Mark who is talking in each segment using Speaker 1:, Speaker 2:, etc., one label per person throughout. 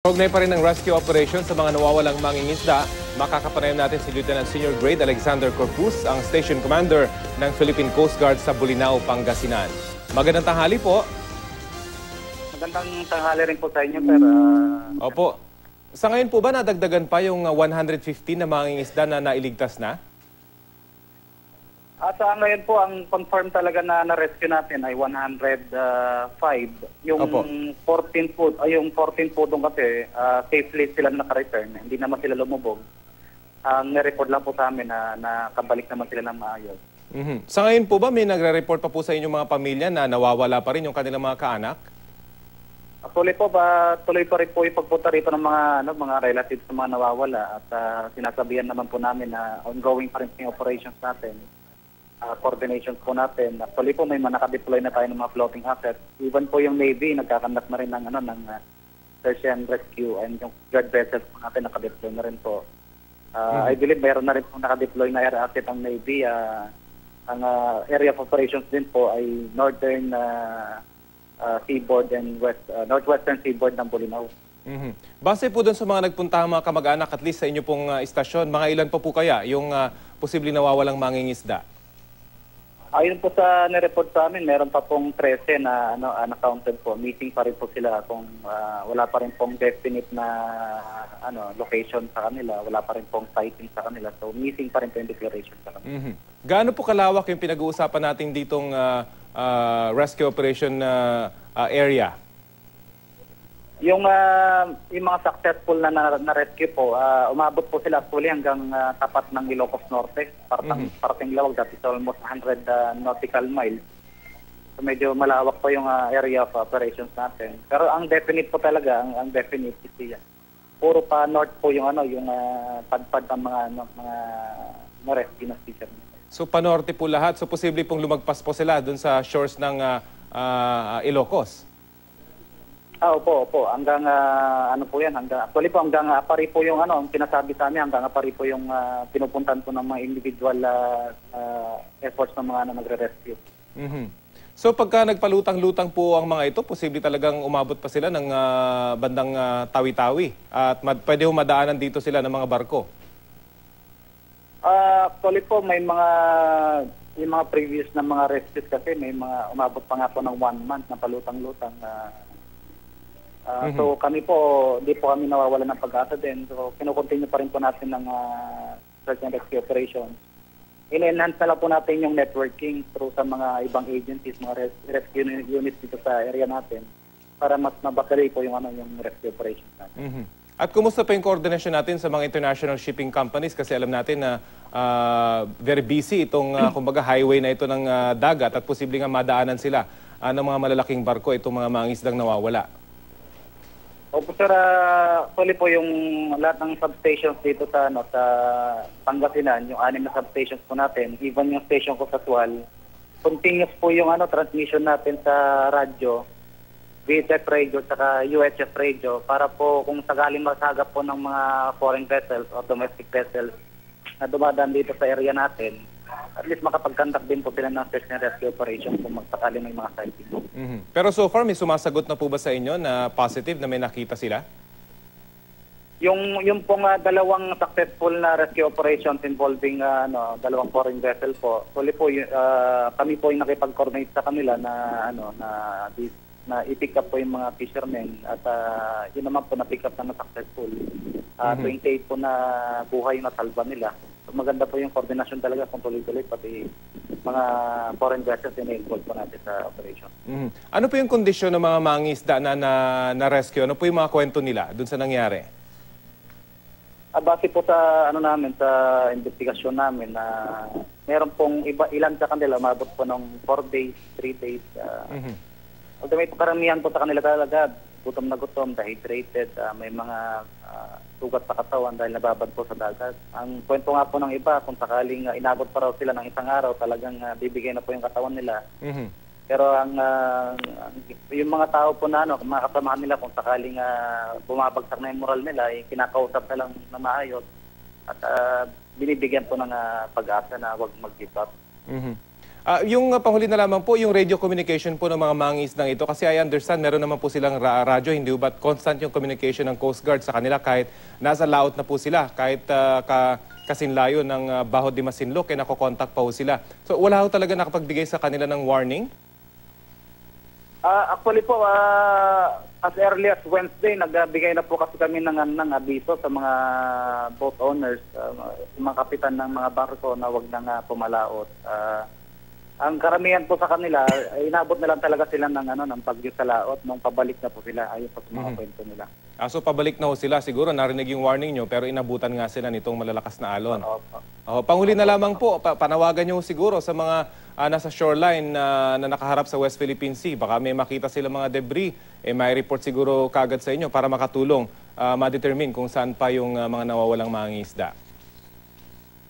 Speaker 1: Kaugnay pa rin ng rescue operation sa mga nawawalang mangingisda, makakapanayam natin si Lieutenant Senior Grade Alexander Corpus, ang Station Commander ng Philippine Coast Guard sa Bulinaw, Pangasinan. Magandang tanghali po.
Speaker 2: Magandang tanghali rin po sa inyo, sir. Ah,
Speaker 1: Opo. Sa ngayon po ba nadagdagan pa yung uh, 115 na mangingisda na nailigtas na?
Speaker 2: At sa ngayon po, ang confirm talaga na na-rescue natin ay 105. Yung
Speaker 1: Opo.
Speaker 2: 14 po, ay yung 14 po doon kasi, ah, safely sila naka-return. Hindi naman sila lumubog. Ang nireport lang po sa amin na nakabalik naman sila ng maayos.
Speaker 1: Mhm. Sa ngayon po ba may nagre-report pa po sa inyong mga pamilya na nawawala pa rin yung kanilang mga kaanak?
Speaker 2: Actually po, ba, tuloy pa rin po yung pagpunta rito ng mga, ano, mga relatives sa mga nawawala at ah, sinasabihan naman po namin na ongoing pa rin yung operations natin. Ah, coordinations po natin. Actually po, may mga nakadeploy na tayo ng mga floating assets. Even po yung Navy, nagkakandak na rin ng, ano, ng ah, search and rescue and yung guard vessels po natin nakadeploy na rin po. Ah, I believe mayroon na rin po nakadeploy na air asset ang Navy. Ah, ang ah, area of operations din po ay northern ah, ah, seaboard and west ah, northwestern seaboard ng Bulinaw.
Speaker 1: Mhm. Base po doon sa mga nagpuntahang mga kamag-anak at least sa inyo pong uh, istasyon, mga ilan pa po kaya yung uh, posibleng nawawalang mangingisda?
Speaker 2: Ayon po sa nireport sa amin, meron pa pong 13 na ano unaccounted po. Missing pa rin po sila kung ah, wala pa rin pong definite na ano location sa kanila, wala pa rin pong sighting sa kanila. So missing pa rin po yung declaration sa kanila.
Speaker 1: Mhm. Gaano po kalawak yung pinag-uusapan natin ditong uh, uh, rescue operation uh, uh, area?
Speaker 2: Yung ah, yung mga successful na, na, na po, ah, umabot po sila actually hanggang ah, tapat ng Ilocos Norte, partang parting lawag that is almost 100 ah, nautical miles. So medyo malawak po yung ah, area of operations natin. Pero ang definite po talaga, ang, ang definite is yan. Puro pa north po yung ano, yung ah, padpad ng mga ano, mga na rescue na fishermen.
Speaker 1: So panorte po lahat. So posible pong lumagpas po sila doon sa shores ng uh, uh, Ilocos.
Speaker 2: Ah, opo, opo. Hanggang ah, ano po 'yan, hanggang actually po hanggang ah, apari po yung ano, ang sinasabi sa amin hanggang apari po yung ah, pinupuntan po ng mga individual ah, ah, efforts ng mga ano, nagre-rescue.
Speaker 1: Mhm. So pagka nagpalutang-lutang po ang mga ito, posible talagang umabot pa sila ng uh, bandang uh, tawi-tawi at mad- pwede ho madaanan dito sila ng mga barko.
Speaker 2: Ah, actually po may mga yung mga previous na mga rescues kasi may mga umabot pa nga po ng one month na palutang-lutang na Ah, So kami po, di po kami nawawala ng pag-asa din. So kinukontinue pa rin po natin ng ah, search and rescue operations. In-enhance na lang po natin yung networking through sa mga ibang agencies, mga res- rescue units dito sa area natin para mas mabakali po yung ano yung rescue operations natin.
Speaker 1: Mhm. At kumusta pa yung coordination natin sa mga international shipping companies kasi alam natin na ah, very busy itong ah, kumbaga highway na ito ng ah, dagat at posibleng nga madaanan sila ah, ng mga malalaking barko itong mga mangisdang nawawala.
Speaker 2: Opo sir, uh, po yung lahat ng substations dito sa ano sa Pangasinan, yung anim na substations po natin, even yung station ko sa Sual, continuous po yung ano transmission natin sa radyo, VHF radio saka UHF radio para po kung sakaling masagap po ng mga foreign vessels o domestic vessels na dumadaan dito sa area natin, at least makapag-conduct din po sila ng search and rescue operation kung magsakali may mga sighting.
Speaker 1: Mhm. Pero so far, may sumasagot na po ba sa inyo na positive na may nakita sila?
Speaker 2: Yung yung pong ah, dalawang successful na rescue operations involving ah, ano dalawang foreign vessel po. Tuloy po ah, kami po yung nakipag-coordinate sa kanila na ano na na i-pick up po yung mga fishermen at ah, yun naman po na-pick up na successful. Uh, 28 po na buhay na salba nila. So, maganda po yung koordinasyon talaga kung tuloy-tuloy pati mga foreign vessels na involved po natin sa operation.
Speaker 1: Mhm. Ano po yung kondisyon ng mga mangisda na, na, na rescue? Ano po yung mga kwento nila dun sa nangyari?
Speaker 2: Ah, base po sa ano namin sa investigasyon namin na meron pong iba ilan sa kanila umabot po ng 4 days, 3 days. ah,
Speaker 1: Mhm.
Speaker 2: Although may karamihan po sa kanila talaga gutom na gutom, dehydrated, ah, may mga ah, sugat sa katawan dahil nababad po sa dagat. Ang kwento nga po ng iba, kung sakaling ah, inabot pa raw sila ng isang araw, talagang ah, bibigay na po yung katawan nila.
Speaker 1: Mhm.
Speaker 2: Pero ang, ang- yung mga tao po na ano, mga kasamahan nila kung sakaling ah, bumabagsak na yung moral nila, eh, kinakausap na lang na maayos at ah, binibigyan po ng ah, pag-asa na huwag mag-give up.
Speaker 1: Mhm. Ah, yung uh, panghuli na lamang po, yung radio communication po ng mga mangisdang ito, kasi I understand meron naman po silang ra- radyo, hindi ba constant yung communication ng Coast Guard sa kanila kahit nasa laot na po sila, kahit ah, ka, kasinlayo ng uh, Baho de Masinloc, eh nakokontakt pa po sila. So wala ho talaga nakapagbigay sa kanila ng warning?
Speaker 2: Ah, actually po, ah, as early as Wednesday, nagbigay na po kasi kami ng, ng abiso sa mga boat owners, sa mga kapitan ng mga barko na wag na nga pumalaot. Ah, ang karamihan po sa kanila, ay inabot na lang talaga sila ng, ano, ng pagyo sa laot nung pabalik na po sila ayon po sa mga kwento nila.
Speaker 1: Ah, so pabalik na ho sila, siguro narinig yung warning nyo, pero inabutan nga sila nitong malalakas na alon.
Speaker 2: Opo.
Speaker 1: Oh, panghuli na lamang po, pa- panawagan nyo siguro sa mga ah, nasa shoreline na, na nakaharap sa West Philippine Sea. Baka may makita sila mga debris, eh, may report siguro kagad sa inyo para makatulong, ah, ma-determine kung saan pa yung ah, mga nawawalang mga isda.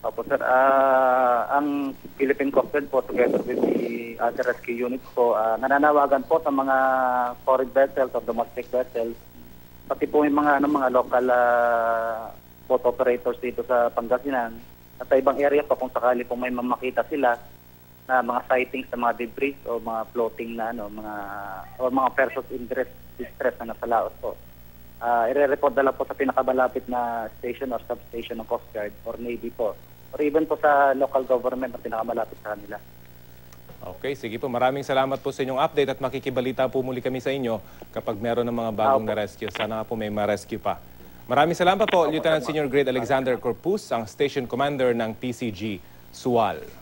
Speaker 2: Opo, sir. Ah, ang Philippine Coast Guard po, together with the other rescue units po, ah, nananawagan po sa mga foreign vessels or domestic vessels, pati po yung mga, ano, mga local ah, boat operators dito sa Pangasinan, at sa ibang area po kung sakali po may mamakita sila na mga sightings sa mga debris o mga floating na ano, mga o mga persons in distress, na nasa laos po. Ah, ire-report na lang po sa pinakamalapit na station or substation ng Coast Guard or Navy po. Or even po sa local government na pinakamalapit sa kanila.
Speaker 1: Okay, sige po. Maraming salamat po sa inyong update at makikibalita po muli kami sa inyo kapag meron ng mga bagong
Speaker 2: Opo.
Speaker 1: na-rescue. Sana po may ma-rescue pa. Maraming salamat po, Lieutenant Senior Grade Alexander Corpus, ang Station Commander ng PCG Sual.